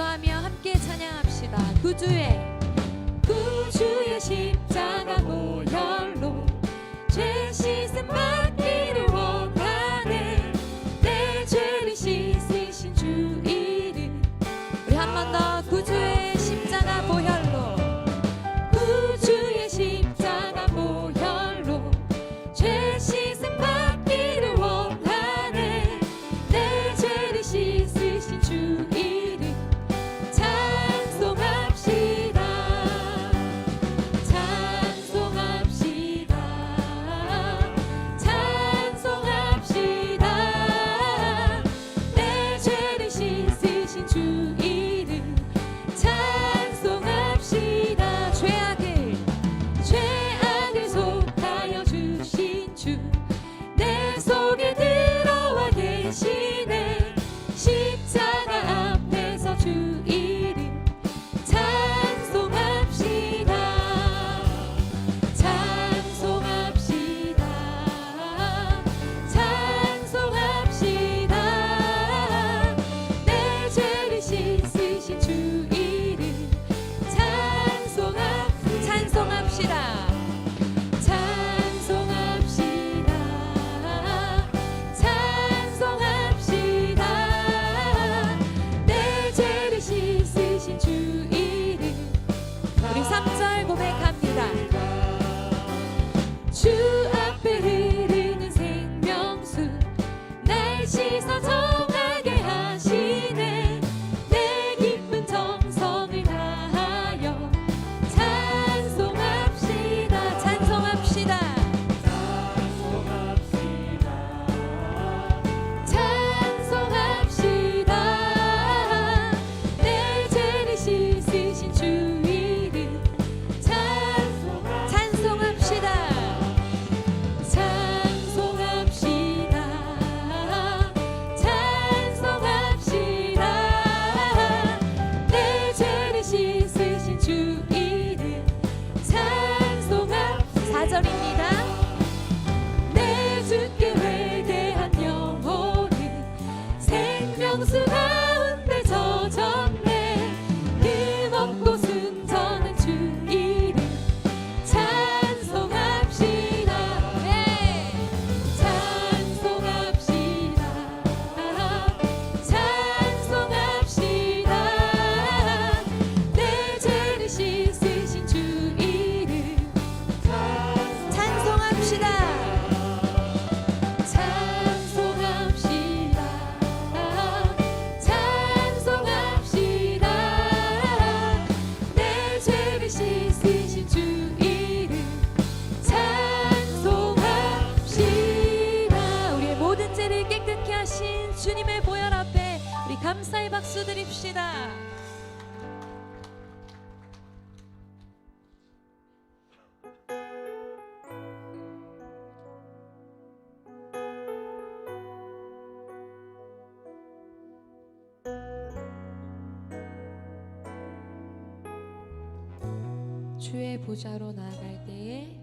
감사하며 함께 찬양합시다. 구주의 주님의 보혈 앞에 우리 감사의 박수 드립시다. 주의 보좌로 나아갈 때에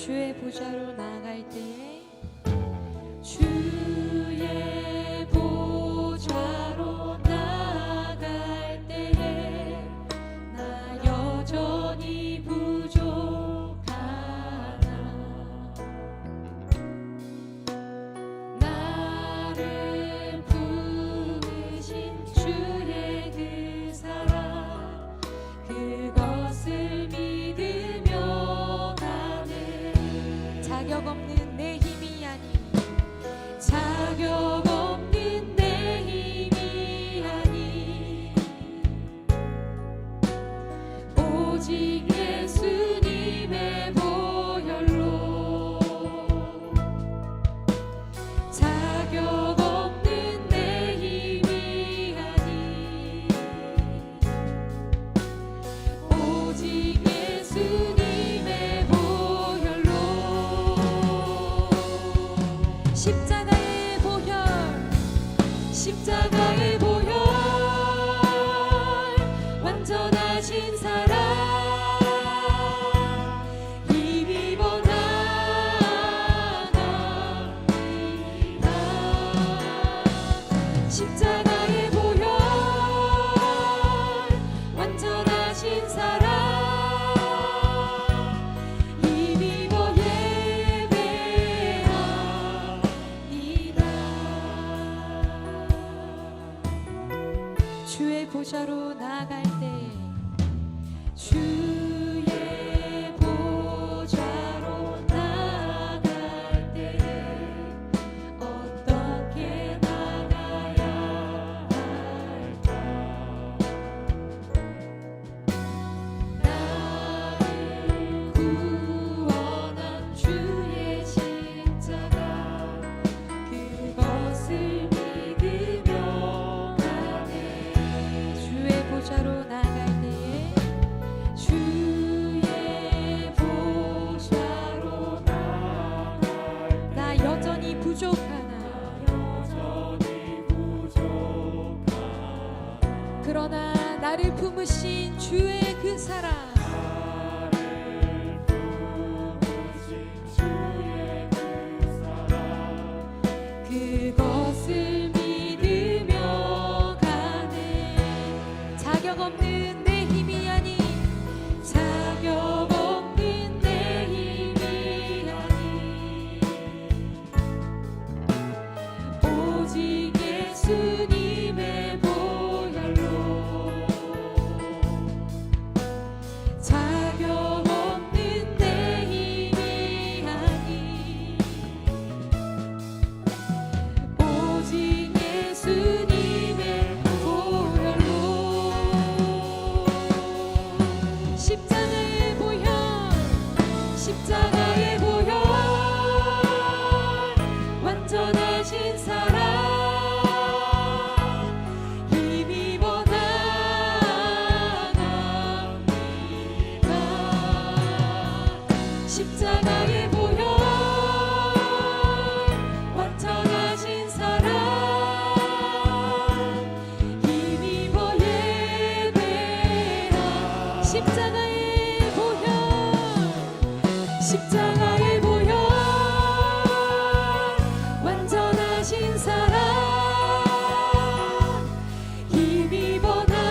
주의 보좌로 나갈 때 그 나를 품으신 주의 그 사랑. 그것을 십자가에 보여. 완전하신 사랑. 힘입어 나갑니다.